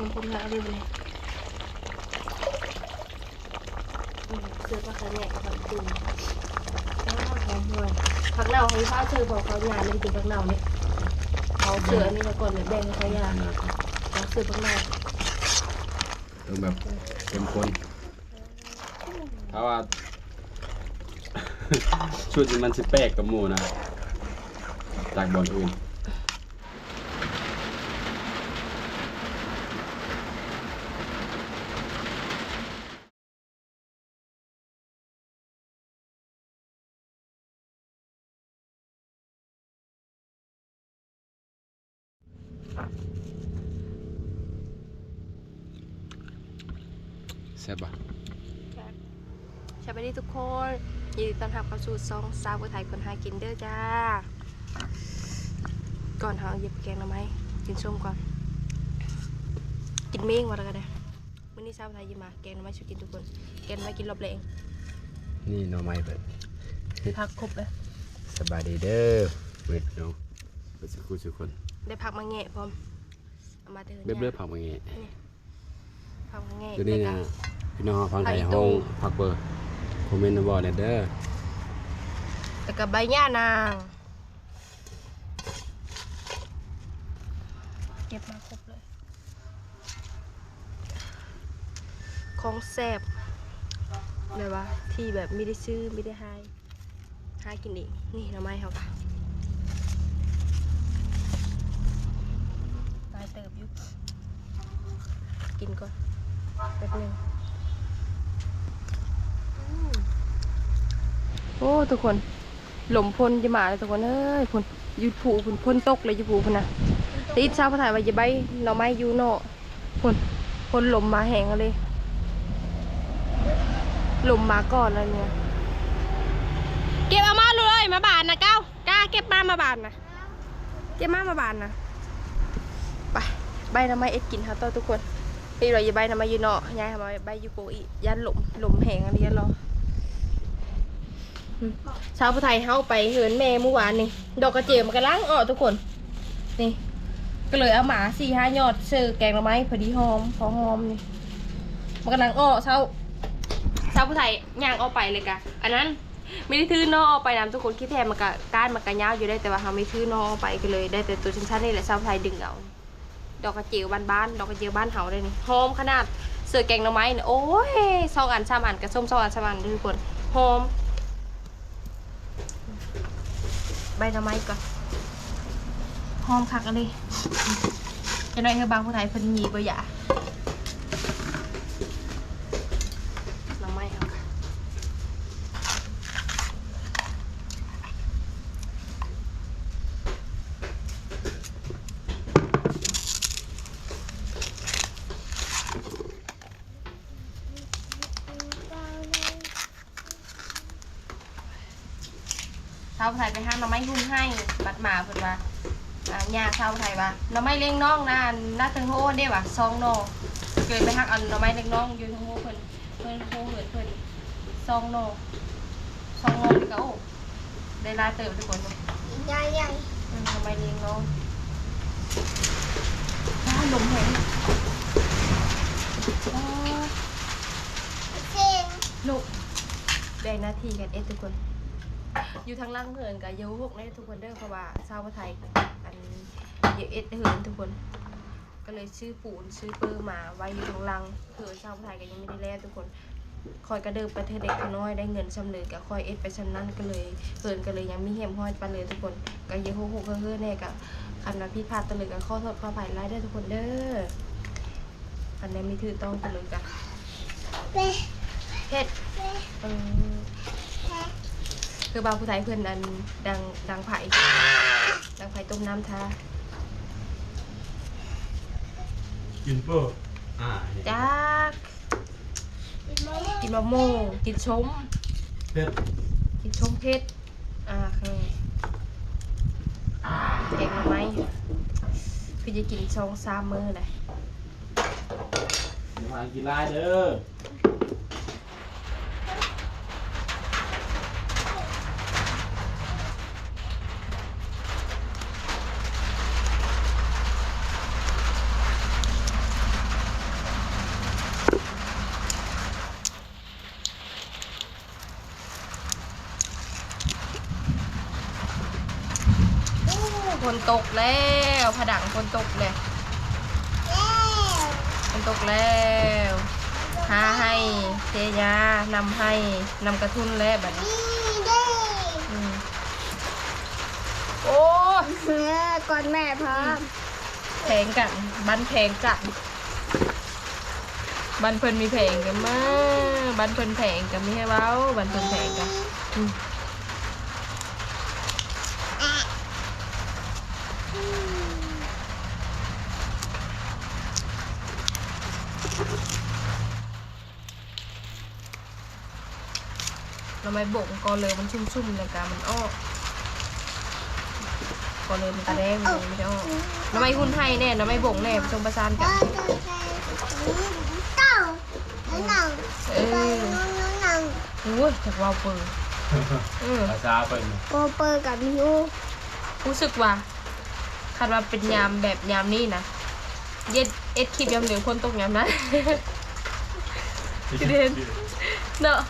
น้ำพุหาเรียบเลยเสื้อปลาคาแหนกับผักตุ่มอ้าวหอมหวยผักเน่าให้ฟ้าเชิญของเขาหยาเลยกินผักเน่าเนี่ยเขาเสืออันนี้มาก่อนเลยแบ่งเขาหยาเขาเสือผักเน่าเออแบบเข้มข้นเพราะว่าชุดมันสิแปลกกับหมูนะจากบอนอื่น แซ่บปะสวัสดีทุกคนยินดีต้อนรับเข้าสู่ซองซาวไทยคนหากินเด้อจ้า ก่อนเขาหยิบแกงหน่อไม้กินส้มก่อน กินเม้งมาแล้วกันนะวันนี้ซาวไทยหยิบมาแกงหน่อไม้ช่วยกินทุกคน แกงหน่อไม้กินรอบแรงนี่หน่อไม้เปิดพักครบเลยสบายดีเด้อเวทเนาะเปิดสักครู่ทุกคน ได้พักมาแงะพร้อมเอา มาเดินเรียบเรียบผักมาไงพักมาแงะเดี๋ยวนี้แล้วนะก็พี่น้องฟังไทยไข่ห้ตู้องพักเบอร์คอมเมนต์มาบอกหน่อยเด้อแล้วก็ใบหญ้านางเก็บมาครบเลยของแซ่บเลยวะที่แบบไม่ได้ซื้อไม่ได้ให้หากินเองนี่หน่อไม้เขาค่ะตายเติบอยู่ กินก่อนแป๊บนึงโอ้ทุกคนหลมพลจะมาเลยทุกคนเอ้ยพลอยูผูพลพลตกเลยอยูผูพลนะติดชาพระถ่ายว่าจะใบหน่อไม้ยูโน่พลพลหลมมาแหงเลยหลุมมาก่อนอะไรเนี่ยเก็บเอามาเลยมาบานนะเก้ากล้าเก็บมามาบานนะเก็บมามาบานนะไปใบน้ำไม้เอ็ดกินค่ะต่อทุกคน นี่เราอยใบน้ำไม้อยูเนาะยายทำไมใบยูโกอียันหลุมหลุมแหงอะไรยันรอชาวพุทไทยเฮาไปเหินแม่เมื่อวานนี่ ดอกกระเจียมันกำลังออกทุกคน นี่ ก็เลยเอาหมาสี่ห้ายอดเสิร์ฟแกงหน่อไม้พอดีหอม พอหอมนี่ มันกำลังออกเช้าชาวผู้ไทยย่างเอาไปเลยกะ อันนั้นไม่ได้ทื่อนอเอาไปนำทุกคนคิดแทนมันกะก้านมันกะยาวอยู่ได้แต่ว่าเขาไม่ทื่อนอเอาไปก็เลย ได้แต่ตัวชั้นๆนี่แหละชาวผู้ไทยดึงเอา ดอกกระเจียวบ้านๆดอกกระเจียวบ้านเฮาเลยนี่หอมขนาดเสือแกงหน่อไม้เนี่ยโอ้ยสองอันสามอันกระส้มสองอันสามอันทุกคนหอมใบหน่อไม้ก่อนหอมคักเลยจะได้คือบางผู้ไทยเพิ่นมีบ่อยาหน่อไม้เอาค่ะ ชาวไทยไปห้างหน้ำไม้หุ้น ให้บัดหมาเพิ่นว่าอ่าญาชาวไทยว่าหน้ำไม้เลี้ยงน้องนะน่าถึงโฮเด้ว่ะซองโนเกิดไปฮักเอาหน้ำไม้เลี้ยงน้องอยู่ทางโฮเพิ่นเพิ่นโฮเหินเพิ่นซองโนซองโนนี่ก็โอ้ได้หลายเติบทุกคนเลยใหญ่ใหญ่อืมหน้ำไม้เลี้ยงน้องอ้าวลมแห้งอ้าวเสียงลูกแบ่งหน้าที่กันเอ็ดทุกคน อยู่ทางล่างเหินกับเยาวพวกนี้ทุกคนเด้อเพราะว่าชาวไทยอันเยอะเอ็ดเหินทุกคน ก็เลยซื้อปูนซื้อเปอร์มาไว้อยู่ทางล่างเผื่อชาวไทยก็ยังไม่ได้แลทุกคนคอยกระเดิบไปเธอเด็กน้อยได้เงินชำเลยก็คอยเอ็ดไปชำนั้นก็เลยเหินก็เลยยังมีเหี่ยมห้อยไปเลยทุกคนก็เยอะพวกเฮ้อแน่กับคันนั้นพี่พาดตะเลยกับข้อโทษข้อภัยไล่ได้อทุกคนเด้ออันนี้มีถือต้องตะเลยกับเป๊ะเพชรเป๊ะเออ คือบางผู้ไทยเพื่อนอันดังดังไผ่ดังไผ่ต้มน้ำทากินเปอร์อ่าจักกินมะม่วงกินมะม่วงกินชม เผ็ดกินชมเพชรอ่าคือแกงมาไหมคือจะกินชองสามมือเลยทานกินได้เด้อ นตกแล้วผดังฝนตกเลยแล้วฝนตกแล้วหาให้เทยานำให้นำกระทุนแล้วแบบนี้นี่เด้อืมโอ้เออก่อนแม่พร้อมแพงกันบันแพงกันบันเพิ่นมีแพงกันมาบันเพิ่นแพงกันมีให้เว้าบันเพิ่นแพงกันอืม อะ เราไมบ่งก็เลยมันชุ่มๆเลยกามันอ้อก็เลยมันตาแดงเลยไม่ได้อ้อเราไม่หุ้นให้แน่เราไม่บ่งแน่ผสมประสานกัก็นเต้าหนังเอหนัองหนังโอ้ยจากวาวเปิดเออภาษาเป็นโปเปอร์กับมิวรู้สึกว่าคันว่าเป็นยามแบบยามนี้นะเย็ดเอ็ดคลิปยามเหลืองคนตกยามนะเด่นเนาะ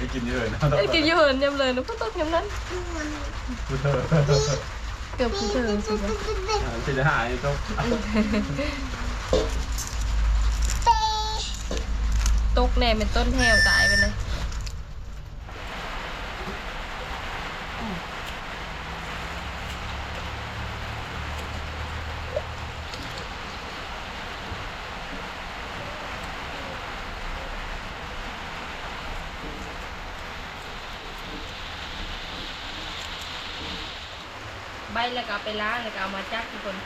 ไปกินเยอะนะเอ็ดกินอยู่เหินยามเลยนะคนตกยามนั้นกูเธอเกือบผู้เธอสิวะจะได้หายต้องตกแน่เป็นต้นแถวตายไปเลย ใบแล้วก็เอาไปล้างแล้วก็เอามาจักทุกคน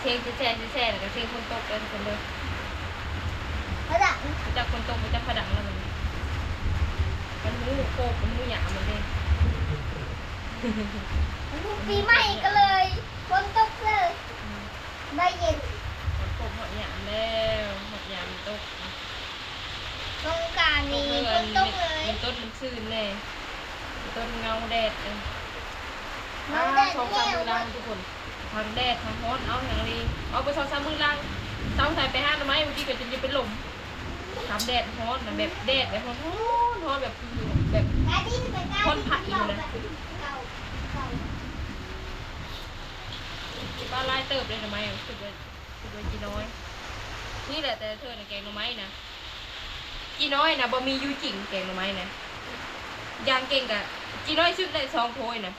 เชงจะแช่จะแช่แล้วก็เชงคนตกเลยทุกคนเลยพระดังจักคนตกไปจักผดังแล้วมันมันมูโคกมันมูหยามันเลยปีใหม่ก็เลยฝนตกเลยใบเย็นมันโคกหอดหยามแล้วหอดหยามมันตกสงกรารนี้ฝนตกเลยมันต้นมันซื่นเลยต้ นเงาแดดเลยน้องแดดสองแก้สามวมือล้างทุกคนทางแดดทางฮ้อนเอาอย่างนี้เอาไปสองสามมือล้างเต้าใส่ไปห้าหน่อไม้เมื่อกี้ก็จะเป็นลมทำแดดฮ้อนนะแบบแดดแบบฮ้อนฮ้อนแบบคือแบบกาดินไปกาคนผัดอยู่นะเก่าเก่าป้าไล่เติบเลยหน่อไม้สุดเลยสุดเลยจีน้อย นี่แหละแต่เธอน่ะแกงหน่อไม้นะจีน้อยนะบ่มีอยู่จริงแกงหน่อไม้นะยางเก่งกะ จีน้อยชุดได้สองโพยนะ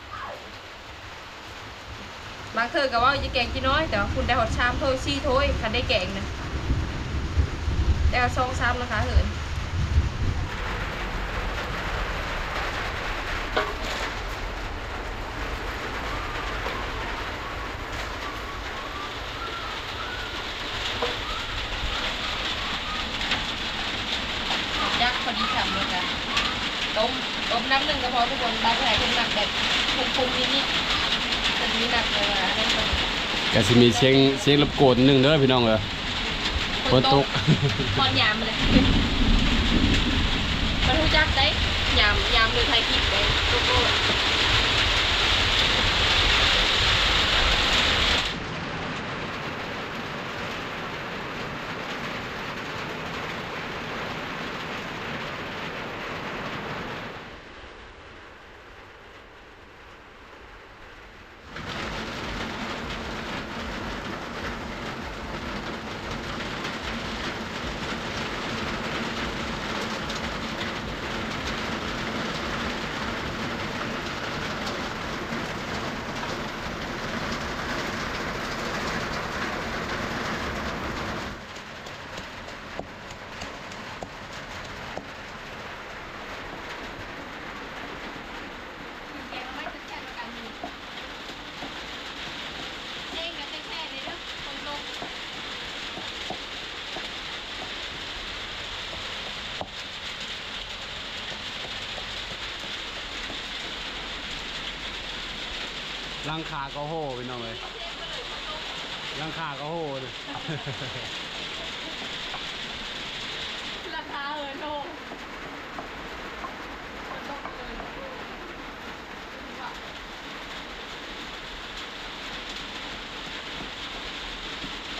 บางเธอก็ว่าจะแกงจีน้อย แต่ว่าคุณได้หดชามโทยซี่โถยคันได้แกงนะแต่ก็สองชามนะคะเหินยักษ์พอดีฉ่ำเลยจ้ะต้มต้ม น้ำหนึ่งก็พอทุกคนบางแผลคนหนักแบบคุ้มๆนิดๆแต่นี้หนักเลยนะนั่นก็ก็สิมีเสียงเสียงรบกวนหนึงเด้อพี่น้องเออฝนตกตอนยามเลยมันรู้จักได้ยามยามเลยไทยคิดได้โกโก้แกงไม่จะแค่กันมีเองกับแค่เลยเนาะคนลง ลังคาก็โห่ไปหน่อยลังคาก็โหเลย ราคาเออโน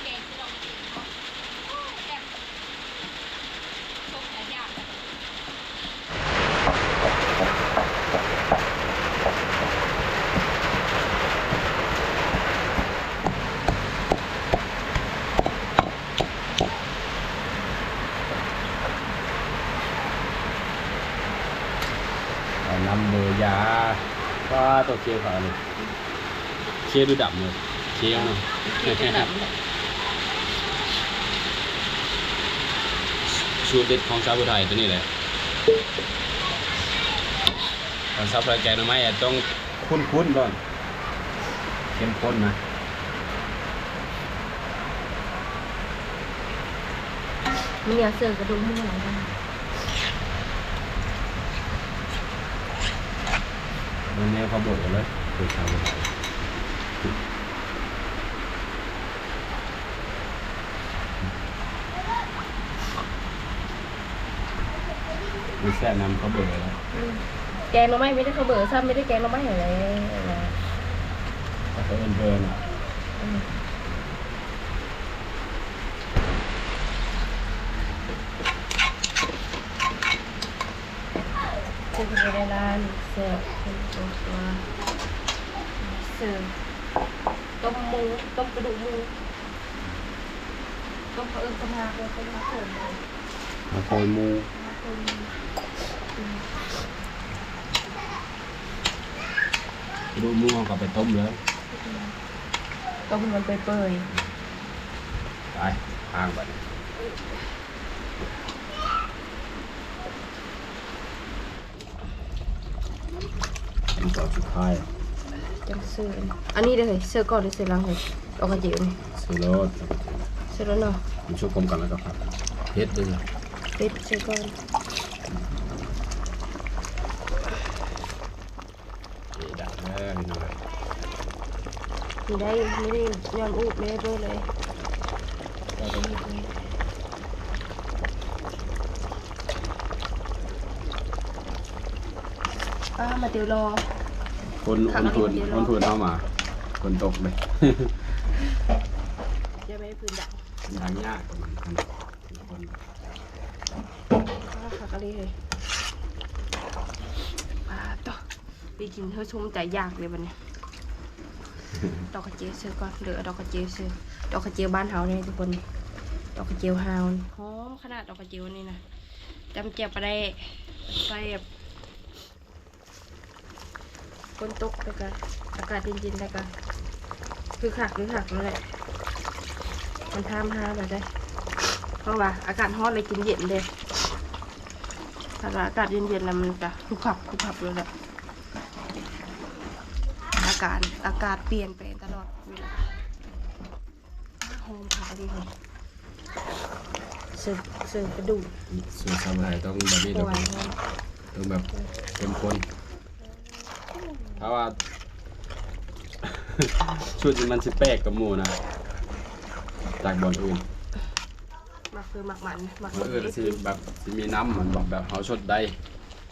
แกงที่เรากินเนาะโอ้ยแซ่บส้มหลายอย่างเลย เคลียร์ขาเลยเคลียร์ดูดำเลยเคลียร์เนาะเกี๊ยวจะดำเลยสูตรเด็ดของชาวพุทไทยตัวนี้แหละตอนซับรายแกงหน่อไม้อะต้องคุ้นๆก่อนเข้มข้นนะมีเนื้อเสือกระดูกหมูอะไรบ้าง วันนี้เขาบอกเลยคือชาวพุทไทยมีแซ่นำเขาเบื่อแล้วแกงหน่อไม้ไม่ได้เขาเบอร์ซ้ำไม่ได้แกงหน่อไม้อะไรนะแต่เขาเอินเบิร์นอะอืมซึ่งเป็นในร้านเสิร์ฟ เสิร์ฟต้มหมูต้มกระดูกหมูต้มข้าวเอิญกระมาเลยเป็นข้าวโพดเลยมาโคยหมูข้าวโพดอืมดูหมูเขาก็ไปต้มแล้วต้มมันเปื่อยไปทางไป อันต่อสุดท้ายๆจังเสิร์ฟอันนี้เลยเสิร์ฟก่อนหรือเสิร์ฟหลังเลยดอกกระเจียวนี่ซื้อรถเสิร์ฟแล้วเนาะมันช่วยกลมกันแล้วก็ผัดเผ็ดด้วยเป็ดเสิร์ฟก่อนนี่ดักแล้วนี่น้อยมีได้ไม่ได้ยอมอุบไม่ได้เบอร์เลยแต่ได้ยินเลยป้ามาเตียวรอ คนคนทวนคนทวนเข้ามา คนตกเลยยังไม่ได้พื้นดักทางยากกว่ามันคนป้าขักอะไรเลยป้าต่อไปกินเธอชมใจยากเลยวันนี้ดอกกระเจียวซื้อก่อนเหลือดอกกระเจียวซื้อดอกกระเจียวบ้านเฮาเนี่ยทุกคนดอกกระเจียวเฮาหอมขนาดดอกกระเจียวนี่นะจำเจียวไปได้ใส่แบบ ฝนตกแล้วก็อากาศเย็นๆแล้วก็คือขักหรือขักนั่นแหละมันทามห้าแบบได้ เพราะว่าอากาศร้อนเลยกินเย็นเลยถ้าอากาศเย็นๆแล้วมันจะคุกขับคุกขับเลยแหละอากาศอากาศเปลี่ยนไปตลอดเวลาหอมขาวดีเลยเสร์ฟเสิร์ฟกระดูก สูตรทำอะไรต้องแบบนี้ต้องต้องแบบเข้มข้น ถ้าว่า ชุดมันสิแปลกกับหมูนะจากบอนอื่นมักคือมักมันมักบอนอื่นสิแบบสิมีน้ำมันบอกแบบเขาชดได้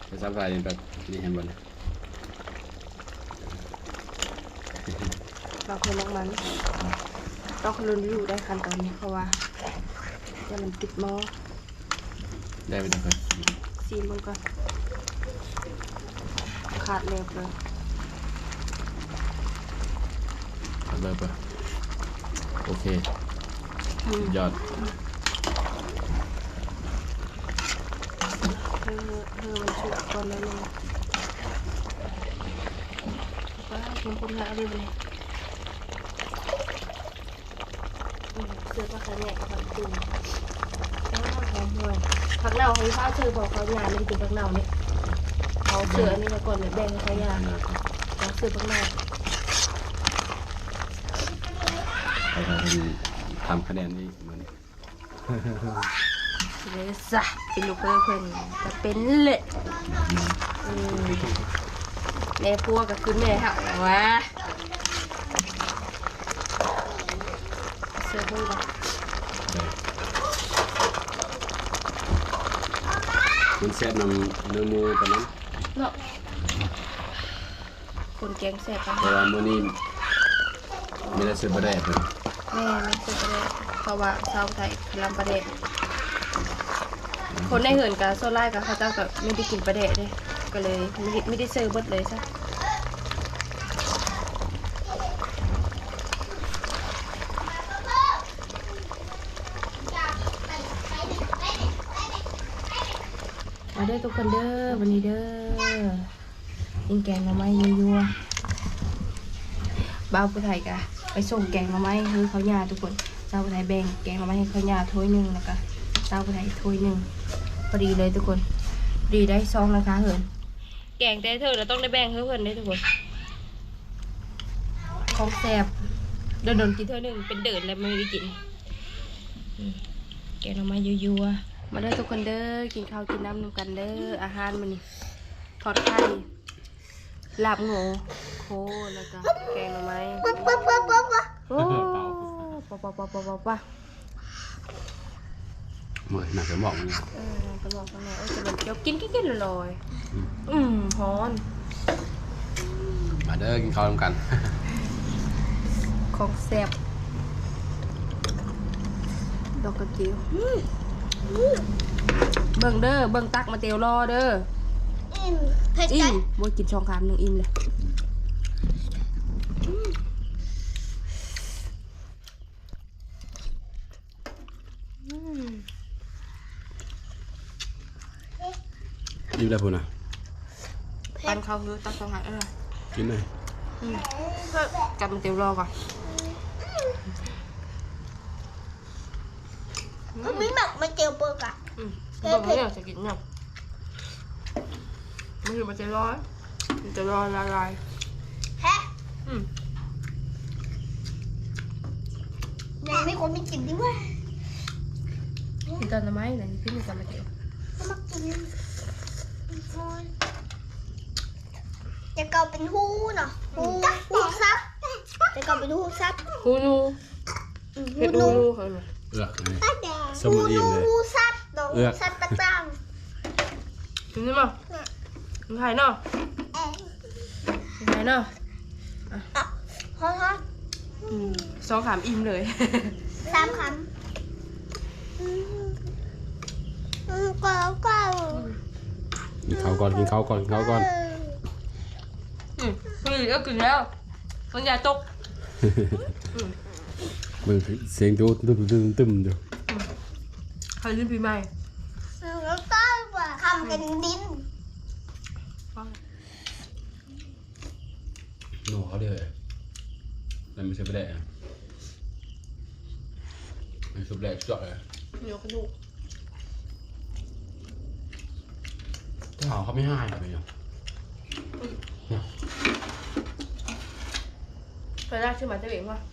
แต่สำหรับแบบนี่เห็นบ่เนี่ยมักคือมักมันต้องคลุนอยู่ได้คันตอนนี้เพราะว่าจะมันติดหม้อได้ไปจังเลยซีมันก่อนขาดเล็บเลย เอาเลยปะโอเคอืมสุดยอดเธอเธอมันชุกก่อนแล้วนึงว้าเพียงคนละอะไรไปเลยอืมเสื้อผ้าขนแหนกกับผักตุ่มอ้าวหอมหวยผักเน่าให้ฟ้าเชื่อบอกเขางานไม่ได้กินผักเน่านี่เขาเสื้ออันนี้มาก่อนเนี่ยแบ่งให้เขายาเขาเสื้อผักเน่า ให้เขาเป็น ทำคะแนนนี้เหมือนเลยสะเป็นลูกเพื่อนเพื่อนจะเป็นเลยอืมแม่พัวก็คือแม่เห่าวะเสื้อผ้าก่อนได้มันแซ่บนำเนื้อหมูตอนนั้นเนาะคนแกงแซ่บกันเพราะว่ามื้อนี้มีแต่ซื้อบ่ได้เพิ่น แม่ไม่เคยไปเลยเพราะว่าชาวไทยพลำประเดะคนในเหินกับโซล่ากับเขาเจ้ากับไม่ได้กินประเดะเลยก็เลยไม่ได้ไม่ได้เซอร์เบิดเลยซะมาเด้อทุกคนเด้อวันนี้เด้อกินแกงหน่อไม้ยัวๆบ้าวผู้ไทยกะ ไปส่งแกงมาไหมคือเขาญาทุกคนเจ้าผู้ไทยแบ่งแกงมาไหมให้เขาญาถ้วยหนึ่งแล้วก็เจ้าผู้ไทยถ้วยหนึ่งพอดีเลยทุกคนพอดีได้ซองนะคะเหินแกงแต่เธอเราต้องได้แบ่งเพื่อนได้ทุกคนของแซ่บโดนโดนกินเท่าหนึ่งเป็นเดินแล้วไม่ได้กินแกงหน่อไม้ยัวๆมาเด้อทุกคนเด้อกินข้าวกินน้ำนำกันเด้ออาหารมันนี่ทอดไข่ ลาบโง่โคแล้วก็แกงหน่อไม้ปุ๊บปุ๊บปุ๊บปุ๊บปุ๊บโอ้ปะปะปะปะปะปะเมื่อหนักจะบอกมึงเออจะบอกว่าไงเออจะเป็นเกี๊ยวกินกินกินลอยๆอืมฮอน มาเด้อกินข้าวร่วมกัน ของแซ่บดอกกระเจียวเบิ่งเด้อเบิ่งตักมาเตียวรอเด้อ อิ่มเผ็ดอิ่จัมดบ่กินช่องคำหนึ่งอิ่มเลยอืมยิ้มได้พูดนะปันเขาคือตักช่องคำเออกินเลยอืมกลับมาเตียวรอก่อนมันมีหมักมันเจียวเปลือกอะอืมเบิ่งเนี่ยจะกินเนี่ย มันอยู่มันจะร้อน มันจะร้อนละลายแฮะอืมยังไม่คนไม่กินดิว่ามีตอนทำไมไหนพี่มีตอนมาเกี่ยวก็มากินจะเกาเป็นหูเนาะหูหูซับจะเกาเป็นหูซับฮูนูอืมเห็ดหูฮูนูนูเขาเลยเอือกเลยสหูมุนอิ่นูมเลยหูซับเนาะเอื้หูอกซับต่างกินได้มั้ยกิน ไข่เนาะไข่เนาะฮอตฮอตอืมสองขามอิ่มเลยสามคำอืมอืมก็ก็กินข้าวก่อนกินข้าวก่อนกินข้าวก่อนอืมคือก็กินแล้วมันอย่าตกมึงเสียงดูตึมตึมตึมอยู่ใครลิ้นปีใหม่แล้วก็ว่าคำกันดิน โน่เขาเด้อนั่นไม่ใช่ไปได้ไม่ชุบแรกเจาะเลยเหนียวกระดูกเขาเขาไม่ให้อะไรอย่างเคยได้ชื่อหมาเจ้าเองป่ะอ